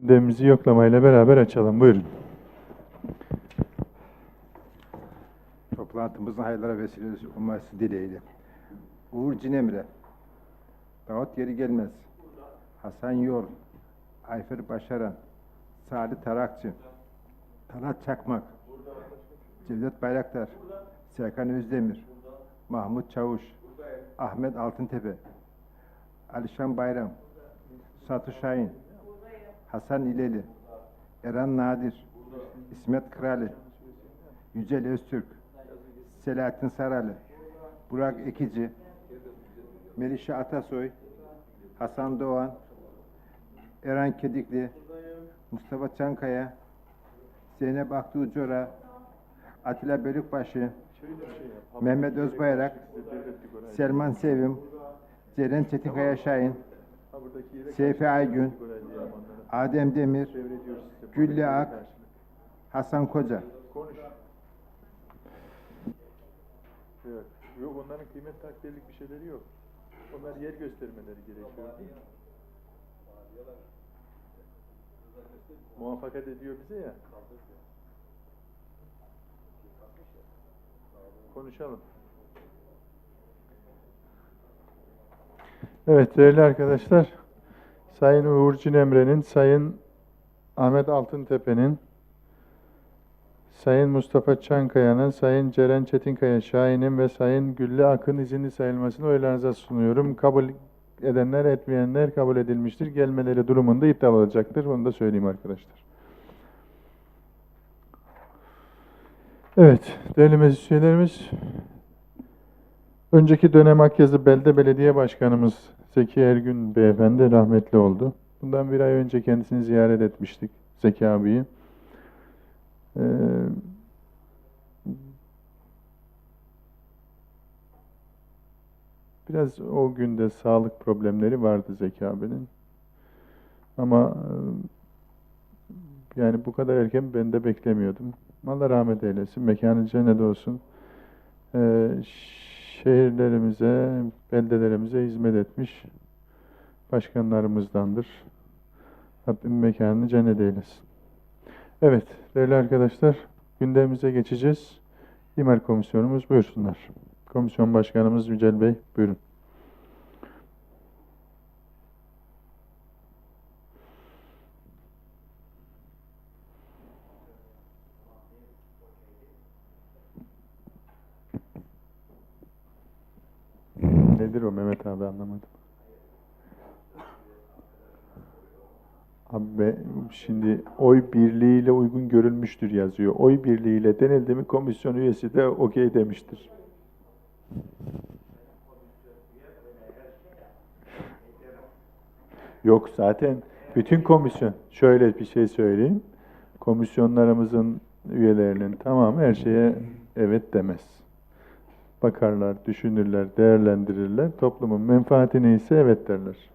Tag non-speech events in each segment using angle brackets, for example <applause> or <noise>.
Gündemimizi yoklamayla beraber açalım. Buyurun. Toplantımızın hayırlara vesile olması dileğiyle. Uğur Cinemre, Davut Geri Gelmez, Hasan Yol, Ayfer Başaran, Salih Tarakçı, Talat Çakmak, Cevdet Bayraktar, Serkan Özdemir, Mahmut Çavuş, Ahmet Altıntepe, Alişan Bayram, Satu Şahin, Hasan İleli, Eren Nadir, İsmet Krali, Yücel Öztürk, Selahattin Saralı, Burak Ekici, Melişe Atasoy, Hasan Doğan, Eren Kedikli, Mustafa Çankaya, Zeynep Aktuğ Atilla Bölükbaşı, Mehmet Özbayrak, Selman Sevim, Ceren Çetinkaya Şahin, Seyfi Aygün, Adem Demir, Güllü Ak, Hasan Koca. Evet. Yok onların kıymet takdirlik bir şeyleri yok. Onlar yer göstermeleri gerekiyor. Muvaffakat ediyor bize ya. Konuşalım. Evet değerli arkadaşlar, Sayın Uğur Cinemre'nin, Sayın Ahmet Altıntepe'nin, Sayın Mustafa Çankaya'nın, Sayın Ceren Çetinkaya Şahin'in ve Sayın Güllü Akın izinli sayılmasını oylarınıza sunuyorum. Kabul edenler, etmeyenler kabul edilmiştir. Gelmeleri durumunda iptal olacaktır. Onu da söyleyeyim arkadaşlar. Evet, değerli meclis önceki dönem Akyazı Belde Belediye Başkanımız Zeki Ergün Beyefendi rahmetli oldu. Bundan bir ay önce kendisini ziyaret etmiştik, Zeki abiyi. Ee, biraz o günde sağlık problemleri vardı Zeki abinin. Ama e, yani bu kadar erken ben de beklemiyordum. Allah rahmet eylesin, mekanı cennet olsun. Ee, şehirlerimize, beldelerimize hizmet etmiş başkanlarımızdandır. Rabbim mekanını cennet eylesin. Evet, değerli arkadaşlar, gündemimize geçeceğiz. İmar komisyonumuz buyursunlar. Komisyon Başkanımız Yücel Bey, buyurun. Nedir o Mehmet abi anlamadım. Abi be- şimdi oy birliğiyle uygun görülmüştür yazıyor. Oy birliğiyle denildi mi komisyon üyesi de okey demiştir. Yok zaten bütün komisyon şöyle bir şey söyleyeyim. Komisyonlarımızın üyelerinin tamamı her şeye evet demez. Bakarlar, düşünürler, değerlendirirler. Toplumun menfaati neyse evet derler.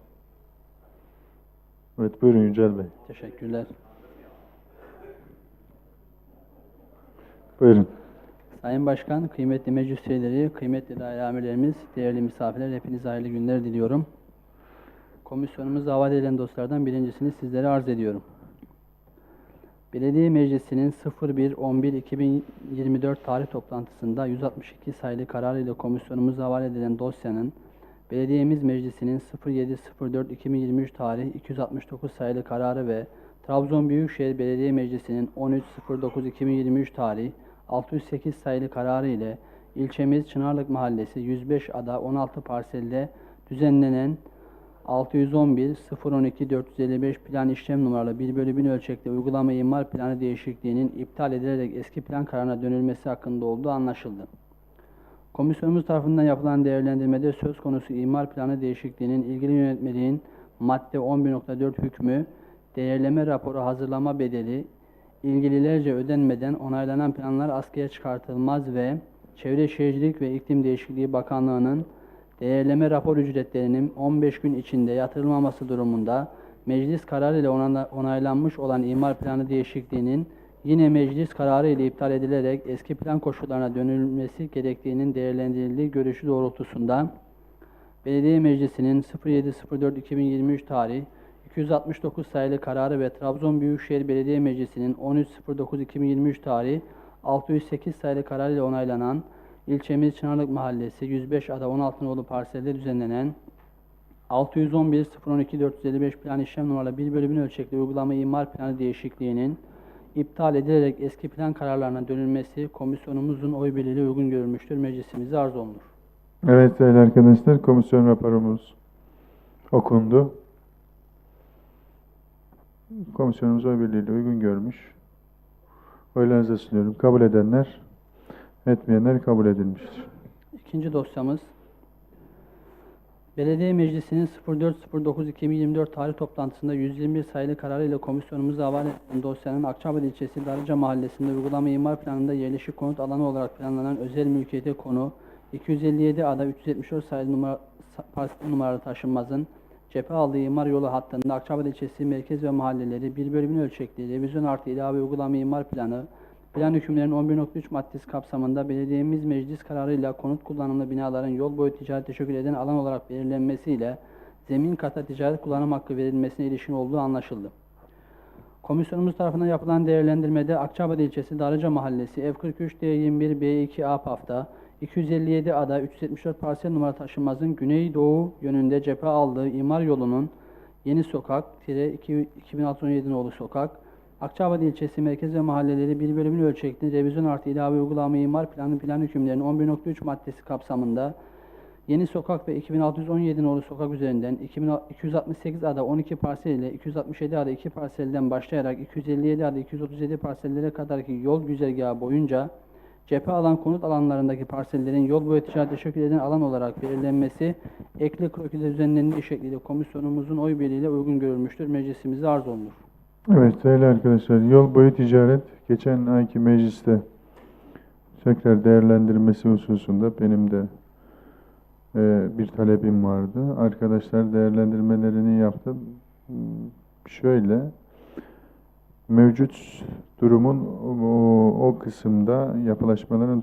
Evet buyurun Yücel Bey. Teşekkürler. Buyurun. Sayın Başkan, kıymetli meclis üyeleri, kıymetli daire amirlerimiz, değerli misafirler, hepinize hayırlı günler diliyorum. Komisyonumuza havale edilen dostlardan birincisini sizlere arz ediyorum. Belediye Meclisi'nin 01.11.2024 tarih toplantısında 162 sayılı kararı ile komisyonumuza havale edilen dosyanın Belediyemiz Meclisi'nin 07.04.2023 tarih 269 sayılı kararı ve Trabzon Büyükşehir Belediye Meclisi'nin 13.09.2023 tarih 608 sayılı kararı ile ilçemiz Çınarlık Mahallesi 105 ada 16 parselde düzenlenen 611 012 455 plan işlem numaralı 1 bölü 1000 ölçekli uygulama imar planı değişikliğinin iptal edilerek eski plan kararına dönülmesi hakkında olduğu anlaşıldı. Komisyonumuz tarafından yapılan değerlendirmede söz konusu imar planı değişikliğinin ilgili yönetmeliğin madde 11.4 hükmü değerleme raporu hazırlama bedeli ilgililerce ödenmeden onaylanan planlar askıya çıkartılmaz ve Çevre Şehircilik ve İklim Değişikliği Bakanlığı'nın değerleme rapor ücretlerinin 15 gün içinde yatırılmaması durumunda meclis kararı ile onayla- onaylanmış olan imar planı değişikliğinin yine meclis kararı ile iptal edilerek eski plan koşullarına dönülmesi gerektiğinin değerlendirildiği görüşü doğrultusunda Belediye Meclisi'nin 07.04.2023 tarih 269 sayılı kararı ve Trabzon Büyükşehir Belediye Meclisi'nin 13.09.2023 tarihi 608 sayılı kararı ile onaylanan ilçemiz Çınarlık Mahallesi 105 ada 16 nolu parselde düzenlenen 611 012 455 plan işlem numaralı 1 bölümün ölçekli uygulama imar planı değişikliğinin iptal edilerek eski plan kararlarına dönülmesi komisyonumuzun oy birliğiyle uygun görülmüştür. Meclisimize arz olunur. Evet değerli arkadaşlar, komisyon raporumuz okundu. Komisyonumuz oy birliğiyle uygun görmüş. Oylarınıza sunuyorum. Kabul edenler, etmeyenler kabul edilmiştir. İkinci dosyamız Belediye Meclisi'nin 04.09.2024 tarih toplantısında 121 sayılı kararı ile komisyonumuza havale edilen dosyanın Akçabat ilçesi Darıca Mahallesi'nde uygulama imar planında yerleşik konut alanı olarak planlanan özel mülkiyete konu 257 ada 374 sayılı numara, numaralı taşınmazın cephe aldığı imar yolu hattında Akçabat ilçesi merkez ve mahalleleri bir bölümün ölçekli revizyon artı ilave uygulama imar planı Plan hükümlerinin 11.3 maddesi kapsamında belediyemiz meclis kararıyla konut kullanımlı binaların yol boyu ticaret teşekkür eden alan olarak belirlenmesiyle zemin kata ticaret kullanım hakkı verilmesine ilişkin olduğu anlaşıldı. Komisyonumuz tarafından yapılan değerlendirmede Akçabat ilçesi Darıca Mahallesi ev 43 D21 B2 A PAF'ta 257 ada 374 parsel numara taşınmazın güneydoğu yönünde cephe aldığı imar yolunun Yeni Sokak, tire 2617 nolu sokak, Akçabat ilçesi merkez ve mahalleleri bir bölümün ölçekli revizyon artı ilave uygulama imar planı plan hükümlerinin 11.3 maddesi kapsamında Yeni Sokak ve 2617 nolu sokak üzerinden 2000 268 ada 12 parsel ile 267 ada 2 parselden başlayarak 257 ada 237 parsellere kadarki yol güzergahı boyunca cephe alan konut alanlarındaki parsellerin yol boyu ticaret teşekkür eden alan olarak belirlenmesi ekli krokide düzenlendiği şekliyle komisyonumuzun oy birliğiyle uygun görülmüştür. Meclisimize arz olunur. Evet değerli arkadaşlar, yol boyu ticaret geçen ayki mecliste tekrar değerlendirmesi hususunda benim de e, bir talebim vardı. Arkadaşlar değerlendirmelerini yaptı. Şöyle, mevcut durumun o, o kısımda yapılaşmaların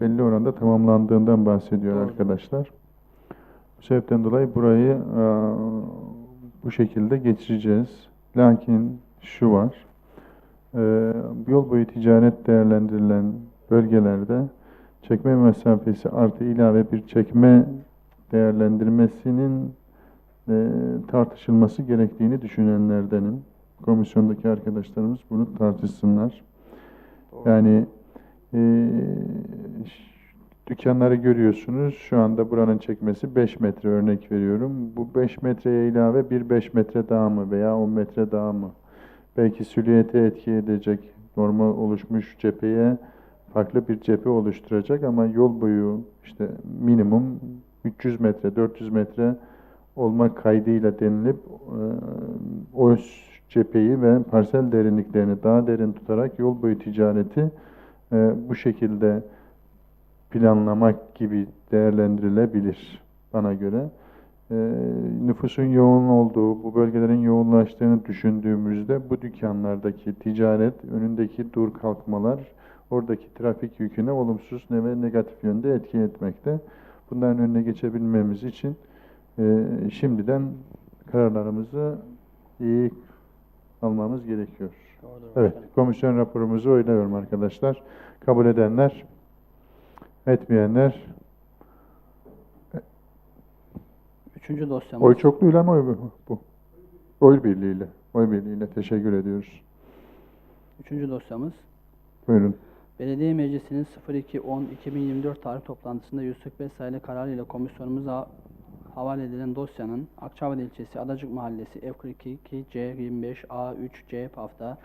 belli oranda tamamlandığından bahsediyor Doğru. arkadaşlar. Bu sebepten dolayı burayı e, bu şekilde geçireceğiz. Lakin şu var, e, yol boyu ticaret değerlendirilen bölgelerde çekme mesafesi artı ilave bir çekme değerlendirmesinin e, tartışılması gerektiğini düşünenlerdenim. Komisyondaki arkadaşlarımız bunu tartışsınlar. Yani e, dükkanları görüyorsunuz. Şu anda buranın çekmesi 5 metre örnek veriyorum. Bu 5 metreye ilave bir 5 metre daha mı veya 10 metre daha mı? Belki süliyete etki edecek normal oluşmuş cepheye farklı bir cephe oluşturacak ama yol boyu işte minimum 300 metre, 400 metre olmak kaydıyla denilip o cepheyi ve parsel derinliklerini daha derin tutarak yol boyu ticareti bu şekilde planlamak gibi değerlendirilebilir bana göre. E, nüfusun yoğun olduğu, bu bölgelerin yoğunlaştığını düşündüğümüzde bu dükkanlardaki ticaret, önündeki dur kalkmalar, oradaki trafik yüküne olumsuz ne ve negatif yönde etki etmekte. Bunların önüne geçebilmemiz için e, şimdiden kararlarımızı iyi almamız gerekiyor. Evet, komisyon raporumuzu oyluyorum arkadaşlar. Kabul edenler, etmeyenler, Üçüncü dosyamız. oy çokluğuyla mı oy bu? bu? Oy birliğiyle, oy birliğiyle teşekkür ediyoruz. Üçüncü dosyamız. Buyurun. Belediye Meclisi'nin 02.10.2024 tarih toplantısında 145 sayılı kararı ile komisyonumuza havale edilen dosyanın Akçabat ilçesi Adacık Mahallesi F42 C25 A3 C PAF'ta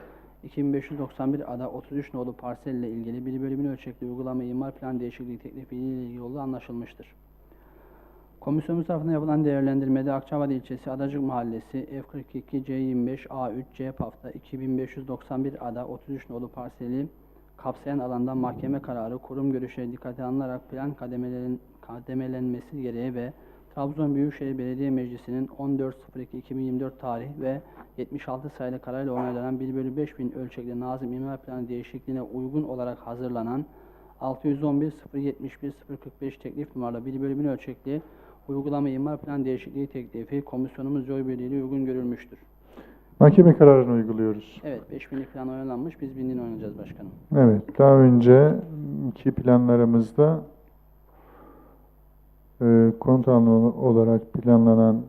2591 ada 33 nolu parsel ile ilgili bir bölümün ölçekli uygulama imar plan değişikliği teklifi ile ilgili olduğu anlaşılmıştır. Komisyonumuz tarafından yapılan değerlendirmede Akçabat ilçesi Adacık Mahallesi F42 C25 A3 C PAF'ta 2591 ada 33 nolu parseli kapsayan alanda mahkeme kararı kurum görüşleri dikkate alınarak plan kademelerin, kademelenmesi gereği ve Trabzon Büyükşehir Belediye Meclisi'nin 14.02.2024 tarih ve 76 sayılı kararıyla onaylanan 1 bölü 5000 ölçekli Nazım İmar Planı değişikliğine uygun olarak hazırlanan 611 071 045 teklif numaralı 1 bölümün ölçekli uygulama imar plan değişikliği teklifi komisyonumuz oy birliğiyle uygun görülmüştür. Mahkeme kararını uyguluyoruz. Evet 5000'lik plan oynanmış. Biz 1000'ini oynayacağız başkanım. Evet, daha önceki planlarımızda e, konut alanı olarak planlanan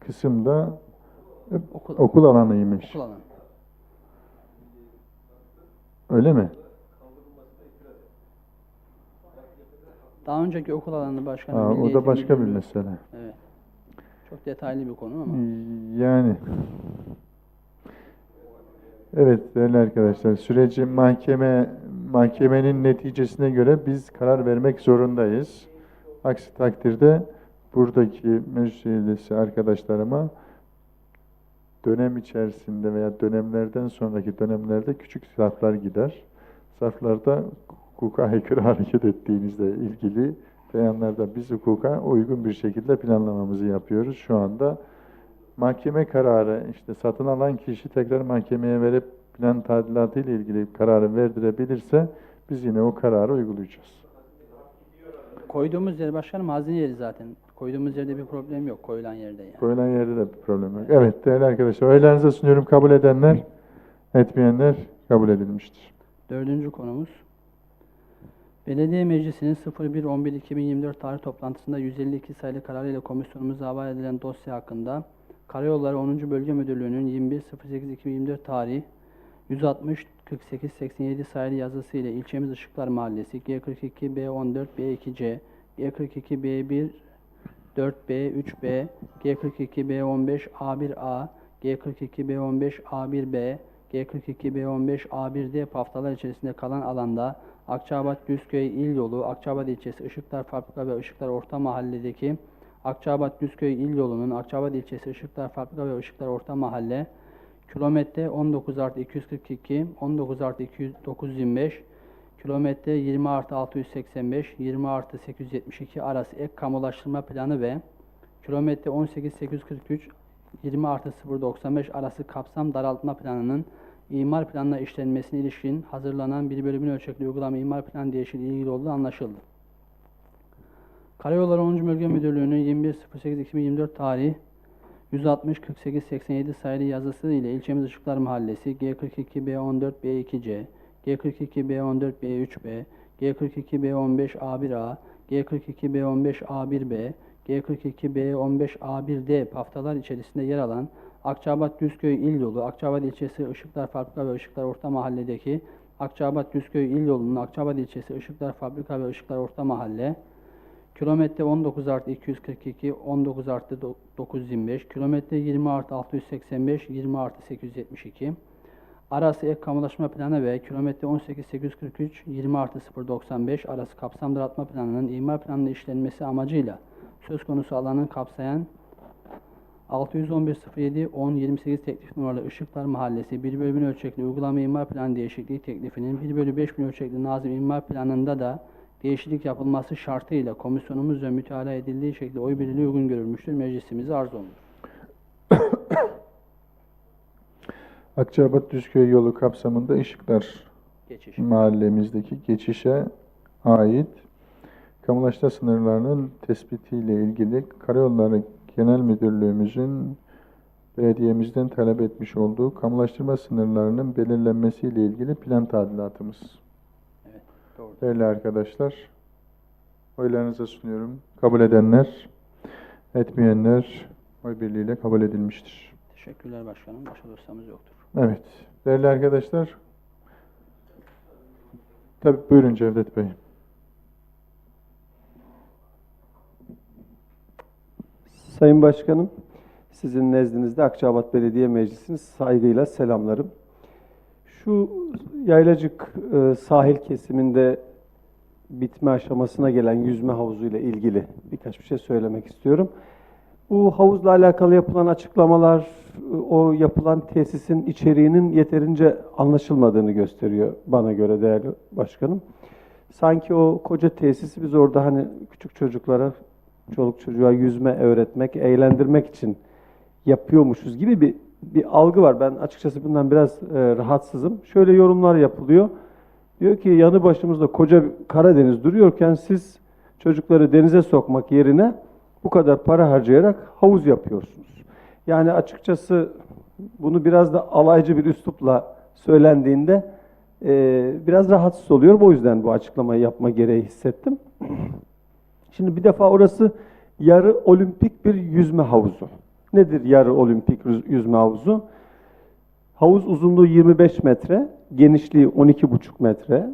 kısımda Okul, okul alanıymış. okul alanı. Öyle mi? Daha önceki okul alanı başkanım. Ha, Milli o da başka bir mesele. Evet. Çok detaylı bir konu ama. Yani evet değerli arkadaşlar süreci mahkeme mahkemenin neticesine göre biz karar vermek zorundayız. Aksi takdirde buradaki meclis üyesi arkadaşlarıma dönem içerisinde veya dönemlerden sonraki dönemlerde küçük zarflar gider. Zarflarda hukuka aykırı <laughs> hareket ettiğinizle ilgili beyanlarda biz hukuka uygun bir şekilde planlamamızı yapıyoruz. Şu anda mahkeme kararı işte satın alan kişi tekrar mahkemeye verip plan tadilatı ile ilgili kararı verdirebilirse biz yine o kararı uygulayacağız. Koyduğumuz yer başkanım hazine yeri zaten. Koyduğumuz yerde bir problem yok. Koyulan yerde yani. Koyulan yerde de bir problem yok. Evet değerli arkadaşlar oylarınıza sunuyorum. Kabul edenler, etmeyenler kabul edilmiştir. Dördüncü konumuz. Belediye Meclisi'nin 01.11.2024 tarih toplantısında 152 sayılı kararıyla komisyonumuza havale edilen dosya hakkında Karayolları 10. Bölge Müdürlüğü'nün 21.08.2024 tarihi 160 48 87 sayılı yazısı ile ilçemiz Işıklar Mahallesi G42 B14 B2C G42 B1 4B 3B G42 B15 A1A G42 B15 A1B G42 B15 A1D paftalar içerisinde kalan alanda Akçabat Düzköy İl Yolu, Akçabat ilçesi Işıklar Fabrika ve Işıklar Orta Mahalle'deki Akçabat Düzköy İl Yolu'nun Akçabat ilçesi Işıklar Fabrika ve Işıklar Orta Mahalle kilometre 19 artı 242, 19 artı 200 925, kilometre 20 artı 685, 20 artı 872 arası ek kamulaştırma planı ve kilometre 18 843, 20 artı 095 arası kapsam daraltma planının imar planına işlenmesine ilişkin hazırlanan bir bölümün ölçekli uygulama imar plan değişikliği ilgili olduğu anlaşıldı. Karayolları 10. Bölge Müdürlüğü'nün 21.08.2024 tarihi 160 48 87 sayılı yazısı ile ilçemiz Işıklar Mahallesi G42 B14 B2C, G42 B14 B3B, G42 B15 A1A, G42 B15 A1B, G42 B15 A1D paftalar içerisinde yer alan Akçabat Düzköy İl Yolu, Akçabat ilçesi Işıklar Fabrika ve Işıklar Orta Mahalle'deki Akçabat Düzköy İl Yolu'nun Akçabat ilçesi Işıklar Fabrika ve Işıklar Orta Mahalle Kilometre 19 artı 242, 19 artı do- 925, kilometre 20 artı 685, 20 artı 872. Arası ek kamulaşma planı ve kilometre 18 843, 20 artı 095 arası kapsam daraltma planının imar planının işlenmesi amacıyla söz konusu alanı kapsayan 611.07 10 28 teklif numaralı Işıklar Mahallesi 1 bölü 1000 ölçekli uygulama imar planı değişikliği teklifinin 1 bölü 5000 ölçekli nazım imar planında da değişiklik yapılması şartıyla komisyonumuzca müteala edildiği şekilde oy birliği uygun görülmüştür. Meclisimize arz olunur. <coughs> Akçabat Düzköy yolu kapsamında Işıklar Geçiş. mahallemizdeki geçişe ait kamulaşma sınırlarının tespitiyle ilgili Karayolları Genel Müdürlüğümüzün belediyemizden talep etmiş olduğu kamulaştırma sınırlarının belirlenmesiyle ilgili plan tadilatımız. Doğru. Değerli arkadaşlar, oylarınıza sunuyorum. Kabul edenler, etmeyenler oy birliğiyle kabul edilmiştir. Teşekkürler başkanım. Başka dosyamız yoktur. Evet, değerli arkadaşlar, tabii buyurun Cevdet Bey. Sayın Başkanım, sizin nezdinizde Akçabat Belediye Meclisi'ni saygıyla selamlarım. Şu Yaylacık e, sahil kesiminde bitme aşamasına gelen yüzme havuzuyla ilgili birkaç bir şey söylemek istiyorum. Bu havuzla alakalı yapılan açıklamalar, e, o yapılan tesisin içeriğinin yeterince anlaşılmadığını gösteriyor bana göre değerli başkanım. Sanki o koca tesisi biz orada hani küçük çocuklara, çoluk çocuğa yüzme öğretmek, eğlendirmek için yapıyormuşuz gibi bir bir algı var. Ben açıkçası bundan biraz e, rahatsızım. Şöyle yorumlar yapılıyor. Diyor ki yanı başımızda koca Karadeniz duruyorken siz çocukları denize sokmak yerine bu kadar para harcayarak havuz yapıyorsunuz. Yani açıkçası bunu biraz da alaycı bir üslupla söylendiğinde e, biraz rahatsız oluyorum. O yüzden bu açıklamayı yapma gereği hissettim. Şimdi bir defa orası yarı olimpik bir yüzme havuzu. Nedir yarı olimpik yüz- yüzme havuzu? Havuz uzunluğu 25 metre, genişliği 12,5 metre,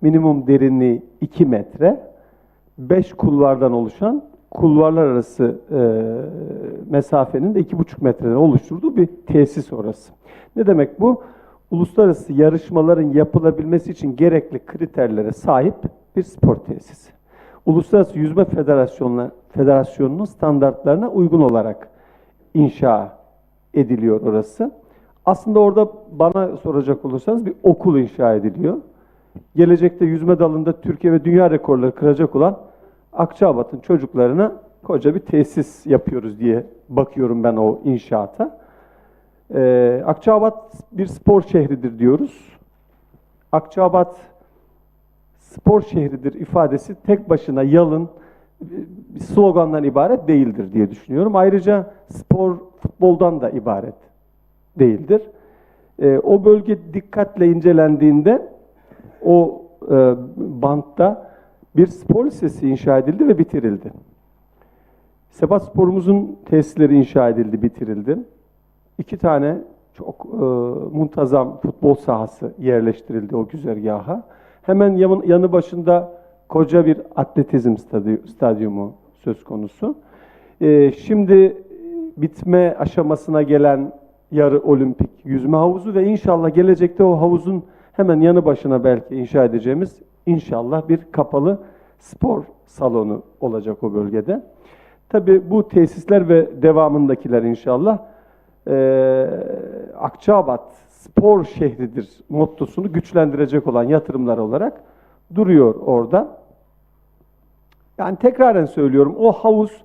minimum derinliği 2 metre, 5 kulvardan oluşan kulvarlar arası e, mesafenin de 2,5 metreden oluşturduğu bir tesis orası. Ne demek bu? Uluslararası yarışmaların yapılabilmesi için gerekli kriterlere sahip bir spor tesisi. Uluslararası Yüzme Federasyonu Federasyonu'nun standartlarına uygun olarak inşa ediliyor orası. Aslında orada bana soracak olursanız bir okul inşa ediliyor. Gelecekte yüzme dalında Türkiye ve dünya rekorları kıracak olan Akçabat'ın çocuklarına koca bir tesis yapıyoruz diye bakıyorum ben o inşaata. Ee, Akçabat bir spor şehridir diyoruz. Akçabat spor şehridir ifadesi tek başına yalın bir slogandan ibaret değildir diye düşünüyorum. Ayrıca spor futboldan da ibaret değildir. Ee, o bölge dikkatle incelendiğinde o e, bantta bir spor lisesi inşa edildi ve bitirildi. Sebat sporumuzun tesisleri inşa edildi, bitirildi. İki tane çok e, muntazam futbol sahası yerleştirildi o güzergaha. Hemen yanı, başında koca bir atletizm stadyu- stadyumu söz konusu. E, şimdi bitme aşamasına gelen yarı olimpik yüzme havuzu ve inşallah gelecekte o havuzun hemen yanı başına belki inşa edeceğimiz inşallah bir kapalı spor salonu olacak o bölgede. Tabii bu tesisler ve devamındakiler inşallah eee Akçabat spor şehridir mottosunu güçlendirecek olan yatırımlar olarak duruyor orada. Yani tekraren söylüyorum o havuz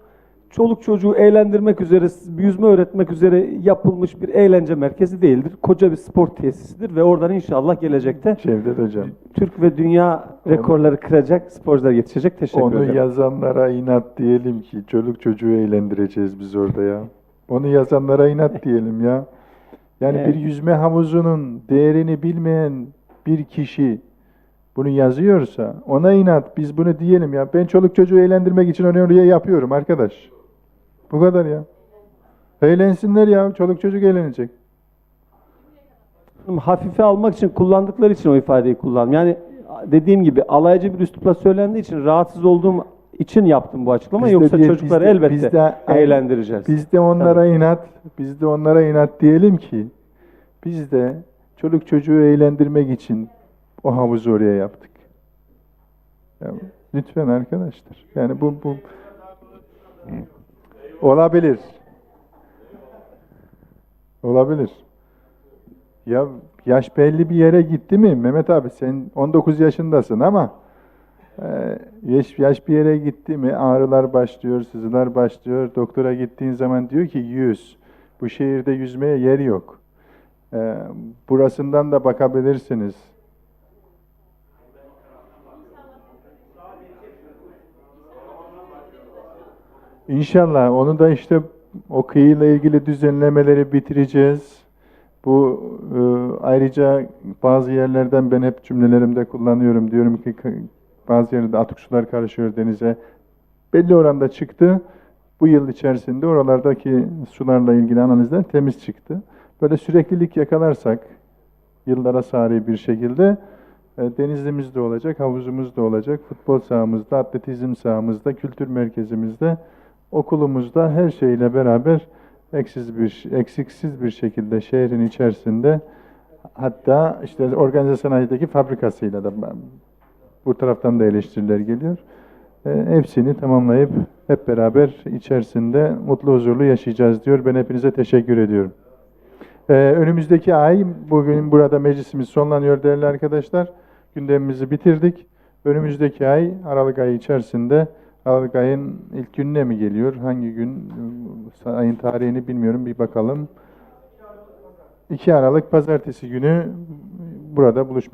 çoluk çocuğu eğlendirmek üzere, yüzme öğretmek üzere yapılmış bir eğlence merkezi değildir. Koca bir spor tesisidir ve oradan inşallah gelecekte Cevdet Hocam. Türk ve dünya rekorları kıracak sporcular yetişecek. Teşekkür Onu ederim. yazanlara inat diyelim ki çoluk çocuğu eğlendireceğiz biz orada ya. Onu yazanlara inat diyelim ya. Yani Evet. bir yüzme havuzunun değerini bilmeyen bir kişi bunu yazıyorsa ona inat biz bunu diyelim ya. Ben çoluk çocuğu eğlendirmek için onu oraya yapıyorum arkadaş. Bu kadar ya. Eğlensinler ya. Çoluk çocuk eğlenecek. hafife almak için kullandıkları için o ifadeyi kullandım. Yani dediğim gibi alaycı bir üslupla söylendiği için rahatsız olduğum için yaptım bu açıklamayı. Yoksa diye- çocukları biz de- elbette biz de- eğlendireceğiz. Biz de onlara inat, biz de onlara inat diyelim ki biz de çoluk çocuğu eğlendirmek için o havuzu oraya yaptık. Ya, lütfen arkadaşlar. Yani bu bu olabilir. Olabilir. Ya yaş belli bir yere gitti mi Mehmet abi sen 19 yaşındasın ama yaş, yaş bir yere gitti mi ağrılar başlıyor, sızılar başlıyor. Doktora gittiğin zaman diyor ki yüz. Bu şehirde yüzmeye yer yok. Ee, burasından da bakabilirsiniz. İnşallah onu da işte o kıyıyla ilgili düzenlemeleri bitireceğiz. Bu e, ayrıca bazı yerlerden ben hep cümlelerimde kullanıyorum. Diyorum ki bazı yerlerde atık sular karışıyor denize. Belli oranda çıktı. Bu yıl içerisinde oralardaki sularla ilgili analizler temiz çıktı. Böyle süreklilik yakalarsak yıllara sari bir şekilde e, denizimiz de olacak, havuzumuz da olacak, futbol sahamızda, atletizm sahamızda, kültür merkezimizde, okulumuzda her şeyle beraber eksiz bir eksiksiz bir şekilde şehrin içerisinde hatta işte organize sanayideki fabrikasıyla da bu taraftan da eleştiriler geliyor. E, hepsini tamamlayıp hep beraber içerisinde mutlu huzurlu yaşayacağız diyor. Ben hepinize teşekkür ediyorum. E, önümüzdeki ay bugün burada meclisimiz sonlanıyor değerli arkadaşlar. Gündemimizi bitirdik. Önümüzdeki ay Aralık ayı içerisinde Aralık ayın ilk gününe mi geliyor? Hangi gün? Ayın tarihini bilmiyorum. Bir bakalım. 2 Aralık pazartesi günü burada buluşmak